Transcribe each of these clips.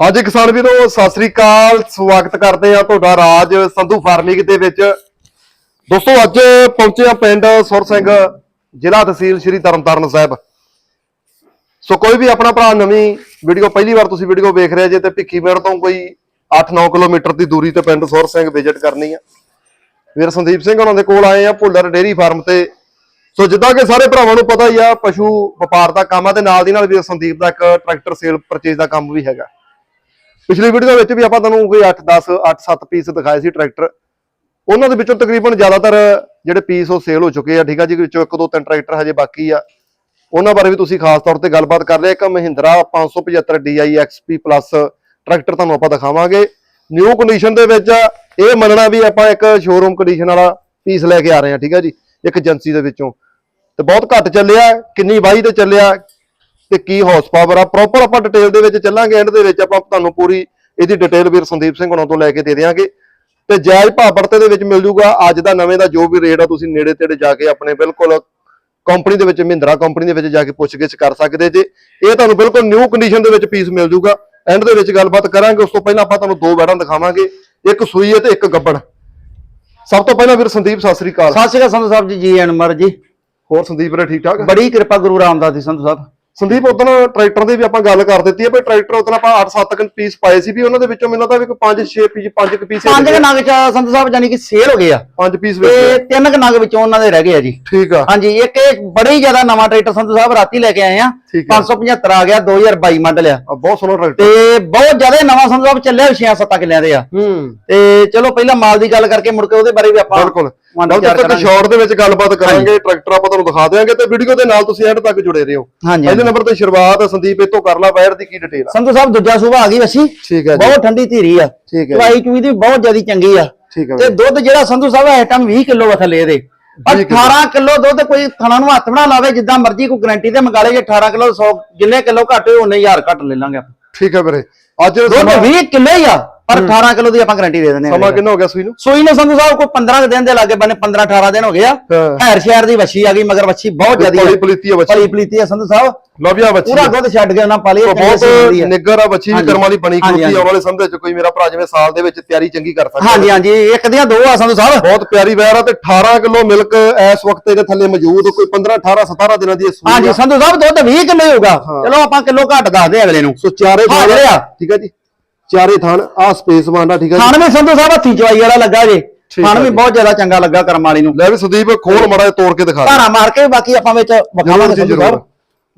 ਹਾਂਜੀ ਕਿਸਾਨ ਵੀਰੋ, ਸਤਿ ਸ੍ਰੀ ਅਕਾਲ। ਸਵਾਗਤ ਕਰਦੇ ਆ ਤੁਹਾਡਾ ਰਾਜ ਸੰਧੂ ਫਾਰਮਿੰਗ ਦੇ ਵਿੱਚ। ਦੋਸਤੋ, ਅੱਜ ਪਹੁੰਚੇ ਆ ਪਿੰਡ ਸੁਰ ਸਿੰਘ, ਜ਼ਿਲ੍ਹਾ ਤਹਿਸੀਲ ਸ਼੍ਰੀ ਤਰਨਤਾਰਨ ਸਾਹਿਬ। ਸੋ ਕੋਈ ਵੀ ਆਪਣਾ ਭਰਾ ਨਵੀਂ ਵੀਡੀਓ, ਪਹਿਲੀ ਵਾਰ ਤੁਸੀਂ ਵੀਡੀਓ ਵੇਖ ਰਹੇ ਜੇ ਤੇ ਭਿੱਖੀ ਮੇੜ ਤੋਂ ਕੋਈ 8-9 ਕਿਲੋਮੀਟਰ ਦੀ ਦੂਰੀ ਤੇ ਪਿੰਡ ਸੁਰ ਸਿੰਘ ਵਿਜ਼ਿਟ ਕਰਨੀ ਆ। ਵੀਰ ਸੰਦੀਪ ਸਿੰਘ ਉਹਨਾਂ ਦੇ ਕੋਲ ਆਏ ਆ, ਭੁੱਲਰ ਡੇਰੀ ਫਾਰਮ ਤੇ। ਸੋ ਜਿੱਦਾਂ ਕਿ ਸਾਰੇ ਭਰਾਵਾਂ ਨੂੰ ਪਤਾ ਹੀ ਆ, ਪਸ਼ੂ ਵਪਾਰ ਦਾ ਕੰਮ ਆ, ਤੇ ਨਾਲ ਦੀ ਨਾਲ ਵੀਰ ਸੰਦੀਪ ਦਾ ਇੱਕ ਟਰੈਕਟਰ ਸੇਲ ਪਰਚੇਜ ਦਾ ਕੰਮ ਵੀ ਹੈਗਾ। ਪਿਛਲੀ ਵੀਡੀਓ ਵਿੱਚ ਵੀ ਆਪਾਂ ਤੁਹਾਨੂੰ ਕੋਈ 8 10 8 7 ਪੀਸ ਦਿਖਾਏ ਸੀ ਟਰੈਕਟਰ ਉਹਨਾਂ ਦੇ ਵਿੱਚੋਂ ਤਕਰੀਬਨ ਜ਼ਿਆਦਾਤਰ ਜਿਹੜੇ ਪੀਸ ਉਹ ਸੇਲ ਹੋ ਚੁੱਕੇ ਆ। ਠੀਕ ਆ ਜੀ, ਵਿੱਚੋਂ ਇੱਕ, ਦੋ, ਤਿੰਨ ਟਰੈਕਟਰ ਹਜੇ ਬਾਕੀ ਆ। ਉਹਨਾਂ ਬਾਰੇ ਵੀ ਤੁਸੀਂ ਖਾਸ ਤੌਰ ਤੇ ਗੱਲਬਾਤ ਕਰ ਲਿਆ। ਇੱਕ Mahindra 575 DI XP plus tractor ਤੁਹਾਨੂੰ ਆਪਾਂ ਦਿਖਾਵਾਂਗੇ। ਨਿਊ ਕੰਡੀਸ਼ਨ ਦੇ ਵਿੱਚ ਇਹ ਮੰਨਣਾ ਵੀ ਆਪਾਂ ਇੱਕ ਸ਼ੋਰੂਮ ਕੰਡੀਸ਼ਨ ਵਾਲਾ ਪੀਸ ਲੈ ਕੇ ਆ ਰਹੇ ਹਾਂ ਠੀਕ ਆ ਜੀ, ਇੱਕ ਏਜੰਸੀ ਦੇ ਵਿੱਚੋਂ। ਤੇ ਬਹੁਤ ਘੱਟ ਚੱਲਿਆ, ਕਿੰਨੀ ਵਾਹੀ ਤੇ ਚੱਲਿਆ ਤੇ ਕੀ ਹਾਰਸ ਪਾਵਰ ਆ? ਪ੍ਰੋਪਰ ਆਪਾਂ ਡਿਟੇਲ ਦੇ ਵਿੱਚ ਚੱਲਾਂਗੇ ਐਂਡ ਦੇ ਵਿੱਚ ਆਪਾਂ ਤੁਹਾਨੂੰ ਪੂਰੀ ਇਹਦੀ ਡਿਟੇਲ ਵੀਰ ਸੰਦੀਪ ਸਿੰਘ ਹੁਣਾਂ ਤੋਂ ਲੈ ਕੇ ਦੇ ਦੇਵਾਂਗੇ ਤੇ ਜਾਇਜ਼ ਭਾਅ ਪੜਤੇ ਦੇ ਵਿੱਚ ਮਿਲ ਜੂਗਾ ਅੱਜ ਦਾ ਨਵੇਂ ਦਾ ਜੋ ਵੀ ਰੇਟ ਆ ਤੁਸੀਂ ਨੇੜੇ ਤੇੜੇ ਜਾ ਕੇ ਆਪਣੇ ਬਿਲਕੁਲ ਕੰਪਨੀ ਦੇ ਵਿੱਚ ਮਹਿੰਦਰਾ ਕੰਪਨੀ ਦੇ ਵਿੱਚ ਜਾ ਕੇ ਪੁੱਛਗਿੱਛ ਕਰ ਸਕਦੇ ਜੇ। ਇਹ ਤੁਹਾਨੂੰ ਬਿਲਕੁਲ ਨਿਊ ਕੰਡੀਸ਼ਨ ਦੇ ਵਿੱਚ ਪੀਸ ਮਿਲ ਜੂਗਾ। ਐਂਡ ਦੇ ਵਿੱਚ ਗੱਲਬਾਤ ਕਰਾਂਗੇ ਉਸ ਤੋਂ ਪਹਿਲਾਂ ਆਪਾਂ ਤੁਹਾਨੂੰ ਦੋ ਬੈੜਾਂ ਦਿਖਾਵਾਂਗੇ। ਇੱਕ ਸੂਈ ਹੈ ਤੇ ਇੱਕ ਗੱਬੜ ਸਭ ਤੋਂ ਪਹਿਲਾਂ ਵੀਰ ਸੰਦੀਪ ਸਤਿ ਸ੍ਰੀ ਅਕਾਲ। ਸਤਿ ਸ਼੍ਰੀ ਅਕਾਲ ਸੰਧੂ ਸਾਹਿਬ ਜੀ ਜੀ ਅਨਮਰ ਜੀ। ਹੋਰ ਸੰਦੀਪ ਵੀਰੇ ਠੀਕ ਠਾਕ? ਬੜੀ ਕਿਰਪਾ ਗੁਰੂ ਰਾਮਦਾਸ ਦੀ ਸੰਧੂ ਸਾਹਿਬ। ਸੰਦੀਪ ਉਦੋਂ ਟਰੈਕਟਰ ਦੀ ਵੀ ਆਪਾਂ ਗੱਲ ਕਰ ਦਿੱਤੀ ਹੈ ਵੀ ਟਰੈਕਟਰ ਉਦੋਂ ਆਪਾਂ 8-7 ਕੁ ਪੀਸ ਪਾਏ ਸੀ ਵੀ ਉਹਨਾਂ ਦੇ ਵਿੱਚੋਂ ਮੈਨੂੰ ਲੱਗਦਾ ਵੀ ਕੋਈ 5-6 ਪੀਸ 5 ਕੁ ਪੀਸ ਪੰਜ ਕੁ ਨਗ ਚ ਸੰਧੂ ਸਾਹਿਬ ਜਾਨੀ ਕਿ ਸੇਲ ਹੋ ਗਏ ਆ। 5 ਪੀਸ ਤੇ ਤਿੰਨ ਕੁ ਨਗ ਵਿੱਚੋਂ ਉਹਨਾਂ ਦੇ ਰਹਿ ਗਏ ਆ ਜੀ। ਠੀਕ ਆ। ਹਾਂਜੀ ਇੱਕ ਇਹ ਬੜੀ ਜ਼ਿਆਦਾ ਨਵਾਂ ਟਰੈਕਟਰ ਸੰਧੂ ਸਾਹਿਬ ਰਾਤੀ ਲੈ ਕੇ ਆਏ ਆ। ਠੀਕ ਆ। 575 ਆ ਗਿਆ 2022 ਮਾਡਲ ਆ ਬਹੁਤ ਸੋਹਣਾ ਟਰੈਕਟਰ। ਤੇ ਬਹੁਤ ਜ਼ਿਆਦਾ ਨਵਾਂ ਸੰਧੂ ਸਾਹਿਬ ਚੱਲਿਆ 6-7 ਕਿੱਲਿਆਂ ਦੇ ਆ। ਹੂੰ। ਤੇ ਚਲੋ ਪਹਿਲਾਂ ਮਾਲ ਦੀ ਗੱਲ ਕਰਕੇ ਮੁੜ ਕੇ ਉਹਦੇ ਬਾਰੇ ਵੀ ਆਪਾਂ ਬਿਲਕੁਲ। ਨਾਲ ਤੱਕ ਕਰਾਂਗੇ। ਸ਼ਾਰਟ ਦੇ ਵਿੱਚ ਗੱਲਬਾਤ ਕਰਾਂਗੇ ਟਰੈਕਟਰ ਆਪਾਂ ਤੁਹਾਨੂੰ ਦਿਖਾ ਦੇਵਾਂਗੇ ਤੇ ਵੀਡੀਓ ਦੇ ਨਾਲ ਤੁਸੀਂ ਐਂਡ ਤੱਕ ਜੁੜੇ ਰਹੋ। ਪਹਿਲੇ। ਨੰਬਰ ਤੇ ਸ਼ੁਰੂਆਤ ਸੰਦੀਪ ਇਤੋਂ ਕਰ ਲਾ ਵਾਇਰ ਦੀ ਕੀ ਡਿਟੇਲ ਆ? ਸੰਧੂ ਸਾਹਿਬ ਦੂਜਾ ਸੂਬਾ ਆ ਗਈ ਵਸੀ। ਠੀਕ ਹੈ ਜੀ। ਬਹੁਤ ਠੰਡੀ ਧੀਰੀ ਆ। ਠੀਕ ਹੈ ਚਵਾਈ ਚੂਈ ਦੀ ਬਹੁਤ ਜ਼ਿਆਦਾ ਚੰਗੀ ਆ। ਠੀਕ ਹੈ ਤੇ। ਦੁੱਧ ਜਿਹੜਾ ਸੰਧੂ ਸਾਹਿਬ ਆਈਟਮ 20 ਕਿਲੋ ਥੱਲੇ 20 ਕਿੱਲੋ। 18 ਕਿਲੋ ਦੁੱਧ ਕੋਈ ਥਣਾ ਨੂੰ ਹੱਥ ਬਣਾ ਲਾਵੇ ਜਿੱਦਾਂ ਮਰਜ਼ੀ ਕੋਈ ਗਾਰੰਟੀ ਤੇ ਮੰਗਾ ਲੇ ਜੇ 18 ਕਿਲੋ 100 ਜਿੰਨੇ ਕਿਲੋ ਘੱਟ ਹੋਏ ਉਹਨੇ ਹਜ਼ਾਰ ਘੱਟ ਲੈ ਲਾਂਗੇ ਆਪਾਂ। ਠੀਕ ਹੈ ਵੀਰੇ। ਅੱਜ ਦੁੱਧ ਸਮਾਂ 20 ਕਿਲੋ ਹੀ ਆ। ਪਰ 18 ਕਿਲੋ ਦੀ ਆਪਾਂ ਗਾਰੰਟੀ ਦੇ ਦਿੰਦੇ ਆ ਸਮਾਂ ਕਿੰਨਾ ਹੋ ਗਿਆ ਸੂਈ ਨੂੰ? ਸੂਈ ਨੂੰ ਸੰਧੂ ਸਾਹਿਬ ਕੋਈ 15 ਕੁ ਦਿਨ ਦੇ ਲਾਗੇ ਬੰਨੇ 15 18 ਦਿਨ ਹੋ ਗਿਆ ਹਾਂ। ਹੈਰ ਸ਼ਹਿਰ ਦੀ ਵੱਛੀ ਆ ਗਈ ਮਗਰ ਵੱਛੀ ਬਹੁਤ ਜ਼ਿਆਦੀ ਪਲੀ ਆ ਪਲੀਤੀ ਆ ਬੱਚੀ ਪਲੀ ਪਲੀਤੀ ਆ ਸੰਧੂ ਸਾਹਿਬ। ਲਵਿਆ ਬੱਚੀ ਪੂਰਾ ਦੁੱਧ ਛੱਡ ਕੇ ਉਹਨਾਂ ਪਾਲੀ ਬਹੁਤ ਨਿੱਗਰ ਆ ਬੱਚੀ ਵੀ। ਕਰਮਾਂ ਦੀ ਬਣੀ ਖੋਤੀ ਆਉਣ ਵਾਲੇ ਸਮੇਂ ਚ ਕੋਈ ਮੇਰਾ ਭਰਾ ਜਿਵੇਂ ਸਾਲ ਦੇ ਵਿੱਚ ਤਿਆਰੀ ਚੰਗੀ ਕਰ ਸਕਦਾ। ਹਾਂਜੀ ਹਾਂਜੀ ਇੱਕ ਦੀਆਂ ਦੋ ਆ ਸੰਧੂ ਸਾਹਿਬ। ਬਹੁਤ ਪਿਆਰੀ ਵੈਰ ਆ ਤੇ 18 ਕਿਲੋ ਮਿਲਕ ਇਸ ਵਕਤ ਇਹਦੇ ਥੱਲੇ ਮੌਜੂਦ ਕੋਈ 15 18 17 ਦਿਨਾਂ ਦੀ ਸੂਈ ਹਾਂਜੀ ਆ। ਸੰਧੂ ਸਾਹਿਬ ਦੁੱਧ 20 ਕਿਲੋ ਹੋਊਗਾ। ਚਲੋ ਆਪਾਂ ਕਿਲੋ ਘੱਟ ਦੱਸਦੇ ਆ ਅਗਲੇ ਨੂੰ। ਸੋ ਚਾਰੇ ਆ। ਠੀਕ ਹੈ ਜੀ। ਚਾਰੇ ਥਾਣ ਆ ਸਪੇਸ ਬਣਦਾ ਠੀਕ ਹੈ ਜੀ? ਖਾਣ ਵੀ ਸੰਧੂ ਸਾਹਿਬ ਹੱਥੀ ਚਵਾਈ ਵਾਲਾ ਲੱਗਾ ਜੇ। ਠੀਕ ਖਾਣ ਆ ਵੀ ਜੀ। ਬਹੁਤ ਜ਼ਿਆਦਾ ਚੰਗਾ ਲੱਗਾ ਕਰਮ ਵਾਲੀ ਨੂੰ। ਲੈ ਵੀ ਸੰਦੀਪ ਖੋਲ ਮੜਾ ਤੋੜ ਕੇ ਦਿਖਾ ਦੇ। ਧਾਰਾ ਮਾਰ ਕੇ ਬਾਕੀ ਆਪਾਂ ਵਿੱਚ ਵਿਖਾਵਾਂਗੇ ਜੀ ਸੰਧੂ ਜ਼ਰੂਰ। ਸਾਹਿਬ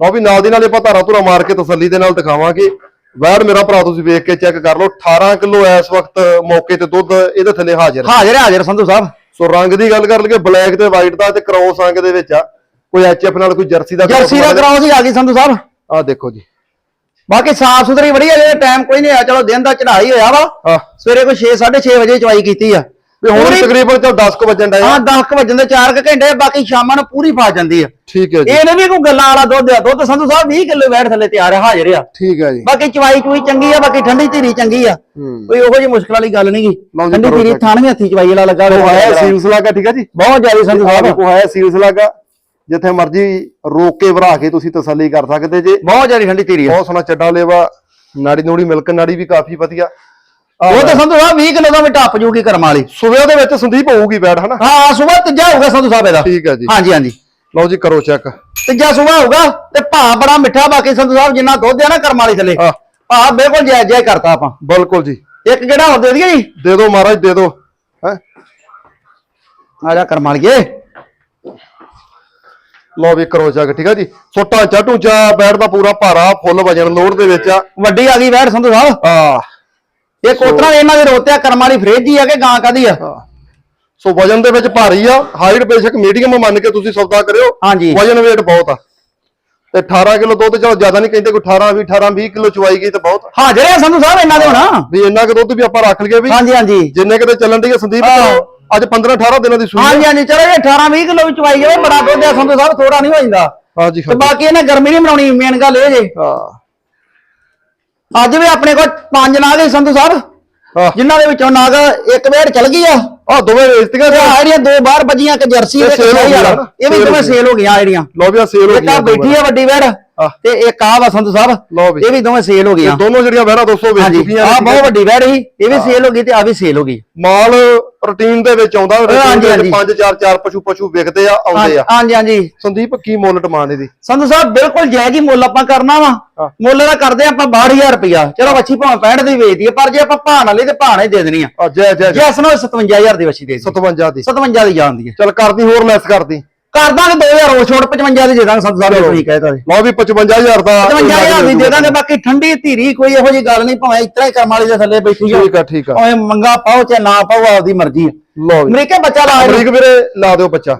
ਲਓ ਵੀ ਨਾਲ ਦੀ ਨਾਲ ਆਪਾਂ ਧਾਰਾ ਧੁਰਾ ਮਾਰ ਕੇ ਤਸੱਲੀ ਦੇ ਨਾਲ ਦਿਖਾਵਾਂਗੇ। ਵੈਰ ਮੇਰਾ ਭਰਾ ਤੁਸੀਂ ਵੇਖ ਕੇ ਚੈੱਕ ਕਰ ਲਓ 18 ਕਿਲੋ ਇਸ ਵਕਤ ਮੌਕੇ ਤੇ ਦੁੱਧ ਇਹਦੇ ਥੱਲੇ ਹਾਜ਼ਰ ਹੈ। ਹਾਜ਼ਰ ਹੈ, ਹਾਜ਼ਰ ਸੰਧੂ ਸਾਹਿਬ। ਸੋ ਰੰਗ ਦੀ ਗੱਲ ਕਰ ਲਈਏ ਬਲੈਕ ਤੇ ਵਾਈਟ ਦਾ ਤੇ ਕ੍ਰੋਸ ਰੰਗ ਦੇ ਵਿੱਚ ਆ। ਕੋਈ ਐਚਐਫ ਨਾਲ ਕੋਈ ਜਰਸੀ ਦਾ ਜਰਸੀ ਦਾ ਕਰਾਉ ਸੀ ਆ ਗਈ ਸੰਧੂ ਸਾਹਿਬ। ਆ ਦੇਖੋ ਜੀ। ਬਾਕੀ ਸਾਫ਼ ਸੁਥਰੀ ਹੈ ਜੇ ਟਾਈਮ ਕੋਈ ਨਹੀਂ ਆ ਚਲੋ ਦਿਨ ਦਾ ਚੜਾਈ ਹੋਇਆ ਵਾ। ਆ ਸਵੇਰੇ ਕੋਈ 6 6:30 ਵਜੇ ਚਵਾਈ ਕੀਤੀ ਆ। ਵੀ ਹੁਣ ਤਕਰੀਬਨ ਚਲ 10 ਕੁ ਵਜਣ ਡਿਆ ਹਾਂ 10 ਕੁ ਵਜੇ ਦੇ 4 ਘੰਟੇ ਬਾਕੀ ਸ਼ਾਮਾਂ ਨੂੰ ਪੂਰੀ ਫਾਸ ਜਾਂਦੀ ਆ। ਠੀਕ ਹੈ ਜੀ। ਇਹ ਨਹੀਂ ਵੀ ਕੋਈ ਗੱਲਾਂ ਵਾਲਾ ਦੁੱਧ ਆ ਦੁੱਧ ਸੰਧੂ ਸਾਹਿਬ 20 ਕਿਲੋ ਬੈਠ ਥੱਲੇ ਤਿਆਰ ਹੈ ਹਾਜ਼ਰ ਆ। ਠੀਕ ਹੈ ਜੀ। ਬਾਕੀ ਚਵਾਈ ਚੂਈ ਚੰਗੀ ਆ ਬਾਕੀ ਠੰਡੀ ਧੀਰੀ ਚੰਗੀ ਆ। ਕੋਈ ਉਹੋ ਜਿਹੀ ਮੁਸ਼ਕਲ ਵਾਲੀ ਗੱਲ ਨਹੀਂ ਗੀ ਲਓ ਜੀ, ਠੰਡੀ ਧੀਰੀ check। ਥਾਣ ਵੀ ਹੱਥੀ ਚਵਾਈ ਵਾਲਾ ਲੱਗਾ ਹੋਇਆ ਹੈ ਸੀਲਸ ਲੱਗਾ ਠੀਕ ਹੈ ਜੀ? ਬਹੁਤ ਜ਼ਿਆਦਾ ਸੰਧੂ ਆ ਸਾਹਿਬ। ਦੇਖੋ ਹੈ ਸੀਲਸ ਲੱਗਾ ਜਿੱਥੇ ਮਰਜ਼ੀ ਰੋਕ ਕੇ ਭਰਾ ਕੇ ਤੁਸੀਂ ਤਸੱਲੀ ਕਰ ਸਕਦੇ ਜੇ। ਬਹੁਤ ਜ਼ਿਆਦਾ ਠੰਡੀ ਧੀਰੀ ਆ। ਬਹੁਤ ਸੋਹਣਾ ਚੱਡਾ ਲੇਵਾ ਨਾੜੀ ਨੂੜੀ ਮਿਲਕ ਨਾੜੀ ਵੀ ਕਾਫੀ ਵਧੀਆ। ਉਹ ਤਾਂ ਸੰਧੂ ਸਾਹਿਬ 20 ਕਿਲੋ ਦਾ ਵੀ ਟੱਪ ਜੂਗੀ ਕਰਮ ਵਾਲੀ। ਸੁਬਹ ਦੇ ਵਿੱਚ ਸੰਦੀਪ ਹੋਊਗੀ ਬੈਠ ਹਨਾ? ਹਾਂ ਸਵੇਰ ਤੀਜਾ ਹੋਊਗਾ ਸੰਧੂ ਸਾਹਿਬ ਇਹਦਾ। ਠੀਕ ਹੈ ਜੀ। ਹਾਂਜੀ ਹਾਂਜੀ। ਲਓ ਜੀ ਕਰੋ ਚੈੱਕ ਤੀਜਾ ਸਵੇਰ ਹੋਊਗਾ ਤੇ ਭਾ ਬੜਾ ਮਿੱਠਾ ਬਾਕੀ ਸੰਧੂ ਸਾਹਿਬ ਜਿੰਨਾ ਦੁੱਧ ਆ ਨਾ ਕਰਮ ਵਾਲੀ ਥੱਲੇ ਭਾ ਬਿਲਕੁਲ ਜਾਇਜ਼ ਜਾਇਜ਼ ਕਰਤਾ ਆਪਾਂ। ਬਿਲਕੁਲ ਜੀ। ਇੱਕ ਕਿਹੜਾ ਹੋਰ ਦੇ ਦਈਏ ਜੀ? ਦੇ ਦਿਓ ਮਹਾਰਾਜ ਦੇ ਦਿਓ ਹੈ? ਆ ਜਾ ਕਰਮ ਵਾਲੀਏ। ਲਓ ਵੀ ਕਰੋ ਚੈੱਕ ਠੀਕ ਹੈ ਜੀ? ਸੋ ਢਾਂਚਾ ਢੂੰਚਾ ਬੈਠ ਦਾ ਪੂਰਾ ਭਾਰਾ ਫੁੱਲ ਵਜਨ ਲੋਡ ਦੇ ਵਿੱਚ ਆ। ਵੱਡੀ ਆ ਗਈ ਵੈੜ ਸੰਧੂ ਸਾਹਿਬ। ਆ ਇਹ ਕੋਤਰਾ ਇਹਨਾਂ ਦੇ ਰੋਤਿਆ ਕਰਮ ਵਾਲੀ ਫਰੇਜ ਹੀ ਆ ਕਿ ਗਾਂ ਕਾਦੀ ਆ? ਸੋ ਵਜਨ ਦੇ ਵਿੱਚ ਭਾਰੀ ਆ ਹਾਈਟ ਬੇਸ਼ੱਕ ਮੀਡੀਅਮ ਮੰਨ ਕੇ ਤੁਸੀਂ ਸੌਦਾ ਕਰਿਓ। ਹਾਂਜੀ। ਵਜਨ weight ਬਹੁਤ ਆ। ਤੇ 18 ਕਿਲੋ ਦੁੱਧ ਚਲੋ ਜ਼ਿਆਦਾ ਨਹੀਂ ਕਹਿੰਦੇ ਕੋਈ 18 ਵੀ 18 20 ਕਿਲੋ ਚਵਾਈ ਗਈ ਤੇ ਬਹੁਤ ਆ। ਹਾਜ਼ਰ ਹੈ ਸੰਧੂ ਸਾਹਿਬ ਇਹਨਾਂ ਦੇ ਹੋਣਾ। ਵੀ ਇੰਨਾ ਕੁ ਦੁੱਧ ਵੀ ਆਪਾਂ ਰੱਖ ਲਈਏ ਵੀ ਹਾਂਜੀ ਹਾਂਜੀ। ਜਿੰਨੇ ਕਿਤੇ ਚੱਲਣ ਦੀ ਸੰਦੀਪ। ਅੱਜ 15 18 ਦਿਨਾਂ ਦੀ ਸੂਈ ਹਾਂਜੀ ਹਾਂਜੀ ਚਲੋ ਇਹ 18 20 ਕਿਲੋ ਵਿੱਚ ਚਵਾਈ ਜਾਵੇ ਬੜਾ ਦੁੱਧ ਆ ਸੰਧੂ ਸਾਹਿਬ ਥੋੜਾ ਨਹੀਂ ਹੋ ਜਾਂਦਾ। ਹਾਂਜੀ ਤੇ ਬਾਕੀ ਇਹਨੇ ਗਰਮੀ ਨਹੀਂ ਬਣਾਉਣੀ ਮੇਨ ਗੱਲ ਇਹ ਜੇ। ਹਾਂ। ਅੱਜ ਵੀ ਆਪਣੇ ਕੋਲ ਪੰਜ ਨਾਗ ਹੀ ਸੰਧੂ ਸਾਹਿਬ ਹਾਂ। ਜਿਨ੍ਹਾਂ ਦੇ ਵਿੱਚੋਂ ਨਾਗ ਇੱਕ ਵੇੜ ਚਲ ਗਈ ਆ। ਆ ਦੋਵੇਂ ਵੇਚਤੀਆਂ ਤੇ ਜਿਹੜੀਆਂ ਦੋ ਬਾਹਰ ਵੱਜੀਆਂ ਇੱਕ ਜਰਸੀ ਤੇ sale ਹੋ। ਨਾ? ਇਹ ਵੀ ਦੋਵੇਂ ਸੇਲ ਹੋ ਗਈਆਂ ਜਿਹੜੀਆਂ। ਲੋ ਵੀ ਆ ਸੇਲ ਹੋ ਇੱਕ ਆ ਬੈਠੀ ਆ ਵੱਡੀ ਵੇੜ। ਤੇ ਇੱਕ ਆ ਵਾ ਸੰਧੂ ਸਾਹਿਬ। ਵੀ। ਇਹ ਵੀ ਦੋਵੇਂ ਸੇਲ ਹੋ ਗਈਆਂ। ਦੋਨੋਂ ਜਿਹੜੀਆਂ ਵਹਿਣਾ ਦੋਸਤੋ ਵੇਚ ਹਾਂਜੀ ਚੁੱਕੀਆਂ ਆ। ਬਹੁਤ ਵੱਡੀ ਵੈੜ ਸੀ ਇਹ ਵੀ ਸੇਲ ਹੋ ਗਈ ਤੇ ਆ ਵੀ ਸੇਲ ਹੋ ਗਈ। ਮਾਲ ਰੂਟੀਨ ਦੇ ਵਿੱਚ ਆਉਂਦਾ ਹਾਂਜੀ, ਦੇ ਹਾਂਜੀ। ਪੰਜ ਚਾਰ ਚਾਰ ਪਸ਼ੂ ਪਸ਼ੂ ਵਿਕਦੇ ਆ ਆਉਂਦੇ ਆ। ਹਾਂਜੀ ਹਾਂਜੀ। ਸੰਦੀਪ ਕੀ ਮੁੱਲ ਡਿਮਾਂਡ ਇਹਦੀ? ਸੰਧੂ ਸਾਹਿਬ ਬਿਲਕੁਲ ਜਾਇਜ਼ ਹੀ ਮੁੱਲ ਆਪਾਂ ਕਰਨਾ ਵਾ। ਹਾਂ। ਮੁੱਲ ਦਾ ਕਰਦੇ ਆਪਾਂ 62000 ਰੁਪਇਆ ਚਲੋ ਵੱਛੀ ਭਾਵੇਂ 65 ਦੀ ਵੇਚਦੀ ਹੈ ਪਰ ਜੇ ਆਪਾਂ ਭਾਣ ਵਾਲੀ ਤੇ ਭਾਣੇ ਦੇ ਦੇਣੀ ਆ। ਆ ਜੈ ਜੈ ਜੈ। ਜੈਸ ਨੂੰ 57000 ਦੀ ਵੱਛੀ ਦੇ ਦੇ 57 ਦੀ। 57 ਦੀ ਜਾਂਦੀ ਹੈ ਚਲ ਕਰਦੀ ਹੋਰ ਲੈਸ ਕਰਦੀ। ਕਰ ਦਾਂਗੇ 2000 ਹੋਰ ਛੋਟ 55 ਦੀ ਦੇ ਦਾਂਗੇ ਸੰਧੂ ਸਾਹਿਬ। ਤੁਸੀਂ ਕਹਿਤਾ ਜੀ। ਲਓ ਵੀ 55000 ਦਾ 55000 ਦੀ ਦੇ ਦਾਂਗੇ ਬਾਕੀ ਠੰਡੀ ਧੀਰੀ ਕੋਈ ਇਹੋ ਜੀ ਗੱਲ ਨਹੀਂ ਭਾਵੇਂ ਇਤਰਾ ਹੀ ਕਰਮ ਵਾਲੀ ਦੇ ਥੱਲੇ ਬੈਠੀ ਠੀਕ ਆ ਠੀਕ ਆ। ਭਾਵੇਂ ਮੰਗਾ ਪਾਓ ਚਾਹੇ ਨਾ ਪਾਓ ਆਪਦੀ ਮਰਜ਼ੀ ਹੈ ਲਓ ਵੀ। ਅਮਰੀਕਾ ਬੱਚਾ ਲਾ ਅਮਰੀਕ ਵੀਰੇ ਲਾ ਦਿਓ ਬੱਚਾ।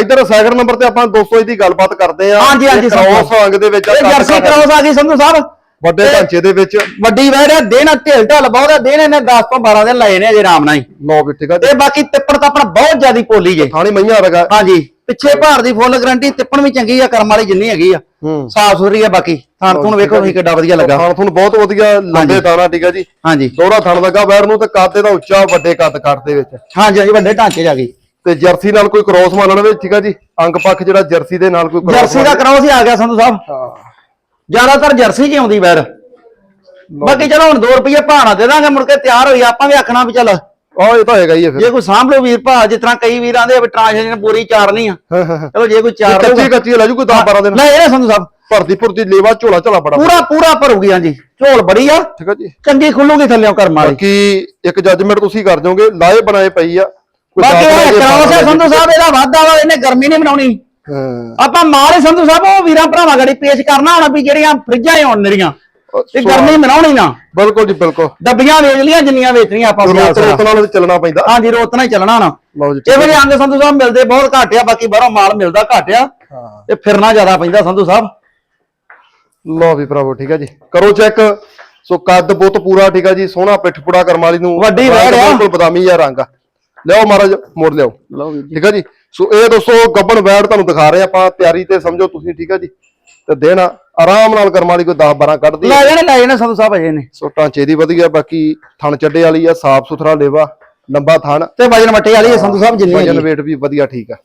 ਇੱਧਰ ਸੈਕਿੰਡ ਨੰਬਰ ਤੇ ਆਪਾਂ ਦੋਸਤੋ ਇਹਦੀ ਗੱਲਬਾਤ ਕਰਦੇ ਆ। ਹਾਂਜੀ, ਹਾਂਜੀ, ਕ੍ਰੋਸ। ਅੰਗ ਦੇ ਵਿੱਚ ਆ, ਜਰਸੀ ਕਾਠ ਕਰਾਉਸ ਆ ਗਈ ਸੰਧੂ ਸਾਹਿਬ ਵੱਡੇ ਢਾਂਚੇ ਦੇ ਵਿੱਚ। ਵੱਡੀ ਵੈੜ ਹੈ ਦੇਣਾ ਢਿਲ ਢਲ ਬਹੁਤ ਦੇਣ ਇਹਨੇ 10 ਤੋਂ 12 ਦਿਨ ਲਏ ਨੇ ਅਜੇ ਆਰਾਮ ਨਾਲ ਹੀ। ਲਓ ਵੀ ਠੀਕ ਆ ਤੇ ਬਾਕੀ ਤਿੱਪਣ ਤਾਂ ਆਪਣਾ ਬਹੁਤ ਜ਼ਿਆਦੀ ਪੋਲੀ ਜੇ। ਥਾਣੀ ਮਈਆਂ ਰਗਾ ਹਾਂਜੀ। ਪਿੱਛੇ ਭਾਰ ਦੀ ਫੁੱਲ ਗਰੰਟੀ ਤਿੱਪਣ ਵੀ ਚੰਗੀ ਆ ਕਰਮ ਵਾਲੀ ਜਿੰਨੀ ਹੈਗੀ ਆ। ਸਾਫ਼ ਸੁਥਰੀ ਆ ਬਾਕੀ। ਥਾਂ ਤੁਹਾਨੂੰ ਵੇਖੋ ਤੁਸੀਂ ਕਿੱਡਾ ਵਧੀਆ ਲੱਗਾ। ਥਣ ਤੁਹਾਨੂੰ ਬਹੁਤ ਵਧੀਆ ਲੰਬੇ। ਦਾਣਾ ਠੀਕ ਆ ਜੀ। ਹਾਂਜੀ। ਦੋਹਰਾ ਥਣ ਲੱਗਾ ਬੈਰ ਨੂੰ ਤੇ ਕੱਦ ਇਹਦਾ ਉੱਚਾ ਵੱਡੇ ਕੱਦ ਕੱਟ ਦੇ ਵਿੱਚ। ਹਾਂਜੀ ਹਾਂਜੀ ਵੱਡੇ ਢਾਂਚੇ ਜਾ ਗਈ। ਤੇ ਜਰਸੀ ਨਾਲ ਕੋਈ ਕ੍ਰੋਸ ਮੰਨ ਲਵੇ ਠੀਕ ਆ ਜੀ। ਅੰਗ ਪੱਖ ਜਿਹੜਾ ਜਰਸੀ ਦੇ ਨਾਲ ਕੋਈ ਜਰਸੀ ਦਾ ਕਰਾਉਸ ਹੀ ਆ ਗਿਆ ਸੰਧੂ ਸਾਹਿਬ। ਹਾਂ। ਜ਼ਿਆਦਾਤਰ ਜਰਸੀ 'ਚ ਆਉਂਦੀ ਵੈੜ ਬਾਕੀ ਚਲੋ ਹੁਣ 2 ਰੁਪਏ ਭਾਣਾ ਦੇ ਦਾਂਗੇ ਮੁੜ ਕੇ ਤਿਆਰ ਹੋਈ ਆਪਾਂ ਵੀ ਆਖਣਾ ਵੀ ਚੱਲ। ਆ ਇਹ ਤਾਂ ਹੈਗਾ ਹੀ ਆ ਫਿਰ। ਜੇ ਕੋਈ ਸਾਂਭ ਲਓ ਵੀਰ ਭਾ ਜਿਸ ਤਰ੍ਹਾਂ ਕਈ ਵੀਰਾਂ ਦੇ ਟ੍ਰਾਂਜੈਕਸ਼ਨ ਪੂਰੀ ਚਾਰਨੀ ਆ। ਚਲੋ ਜੇ ਕੋਈ ਚਾਰ ਕੱਚੀ ਕੱਚੀ ਲੈ ਜੂ ਕੋਈ 10 12 ਦਿਨ। ਲੈ ਇਹ ਸੰਧੂ ਸਾਹਿਬ। ਭਰਦੀ ਭੁਰਦੀ ਲੇਵਾ ਝੋਲਾ ਝੋਲਾ ਬੜਾ। ਪੂਰਾ ਪੂਰਾ ਭਰੂਗੀ ਹਾਂਜੀ। ਝੋਲ ਬੜੀ ਆ। ਠੀਕ ਆ ਜੀ। ਚੰਗੀ ਖੁੱਲੂਗੀ ਥੱਲੇੋਂ ਕਰਮ ਵਾਲੀ। ਬਾਕੀ ਇੱਕ ਜੱਜਮੈਂਟ ਤੁਸੀਂ ਕਰ ਜਾਓਗੇ ਲਾਏ ਬਣਾਏ ਪਈ ਆ। ਕੋਈ ਬਾਕੀ ਦਸ ਇਹ ਵਜੇ ਕਰਾਉਸ ਬਾਰਾਂ ਸੰਧੂ ਸਾਹਿਬ ਇਹਦਾ ਵਾਧਾ ਵਾ ਇਹਨੇ ਗਰਮੀ ਨਹੀਂ ਬਣਾਉਣੀ ਹਾਂ। ਆਪਾਂ ਹੀ ਸੰਧੂ ਸਾਹਿਬ ਉਹ ਵੀਰਾਂ ਭਰਾਵਾਂ ਗੜੀ ਪੇਸ਼ ਕਰਨਾ ਹੋਣਾ ਵੀ ਜਿਹੜੀਆਂ ਫਰਿੱਜਾਂ ਹੀ ਹੋਣ ਨਰੀਆਂ ਇਹ ਗਰਮੀ ਬਣਾਉਣੀ ਨਾ। ਬਿਲਕੁਲ ਜੀ ਬਿਲਕੁਲ। ਡੱਬੀਆਂ ਵੇਚ ਲੀਆਂ ਜਿੰਨੀਆਂ ਵੇਚਣੀਆਂ ਆਪਾਂ ਸਿਆਲ ਰੋਤ ਸਿਆਲ। ਰੋਤ ਨਾਲ ਚੱਲਣਾ ਪੈਂਦਾ। ਹਾਂਜੀ ਰੋਤ ਨਾਲ ਹੀ ਚੱਲਣਾ ਨਾ। ਲਓ ਜੀ ਇਹ ਵੇਲੇ ਅੰਗ ਸੰਧੂ ਸਾਹਿਬ ਮਿਲਦੇ ਬਹੁਤ ਘੱਟ ਆ ਬਾਕੀ ਬਾਹਰੋਂ ਮਾਲ ਮਿਲਦਾ ਘੱਟ ਆ। ਤੇ ਫਿਰਨਾ ਜ਼ਿਆਦਾ ਪੈਂਦਾ ਸੰਧੂ ਸਾਹਿਬ। ਲਓ ਵੀ ਭਰਾਵੋ ਠੀਕ ਆ ਜੀ। ਕਰੋ ਚੈੱਕ। ਸੋ ਕੱਦ ਬੁੱਤ ਪੂਰਾ ਠੀਕ ਆ ਜੀ। ਸੋਹਣਾ ਪਿੱਠ ਪੁੜਾ ਕਰਮ ਵਾਲੀ ਨੂੰ। ਵੱਡੀ ਵੈੜ ਆ। ਬਿਲਕੁਲ ਬਦਾਮੀ ਆ ਰੰਗ ਆ। ਲਿਆਓ ਮਹਾਰਾਜ ਮੋੜ ਲਿਆਓ। ਲਓ ਵੀਰ ਠੀਕ ਆ ਜੀ। ਸੋ ਇਹ ਦੋਸਤੋ ਗੱਬਣ ਵੈੜ ਤੁਹਾਨੂੰ ਦਿਖਾ ਰਹੇ ਆਪਾਂ। ਤਿਆਰੀ ਤੇ ਸਮਝੋ ਤੁਸੀਂ ਠੀਕ ਆ ਜੀ। ਤੇ ਦੇਣਾ। ਆਰਾਮ ਨਾਲ ਕਰਮ ਵਾਲੀ ਕੋਈ 10 12 ਕੱਢਦੀ। ਲੈ ਜਾਣੇ ਲੈ ਜਾਣੇ ਸੰਧੂ ਸਾਹਿਬ ਅਜੇ ਨੇ। ਸੋ ਦੀ ਵਧੀਆ ਬਾਕੀ ਥਣ ਚੱਡੇ ਵਾਲੀ ਆ ਸਾਫ਼ ਸੁਥਰਾ ਲੇਵਾ ਲੰਬਾ ਥਣ। ਤੇ ਵਜਨ ਮੱਟੇ ਵਾਲੀ ਹੈ ਸੰਧੂ ਸਾਹਿਬ ਜਿੰਨੀ ਵਜਨ weight ਵੀ ਵਧੀਆ ਠੀਕ ਆ।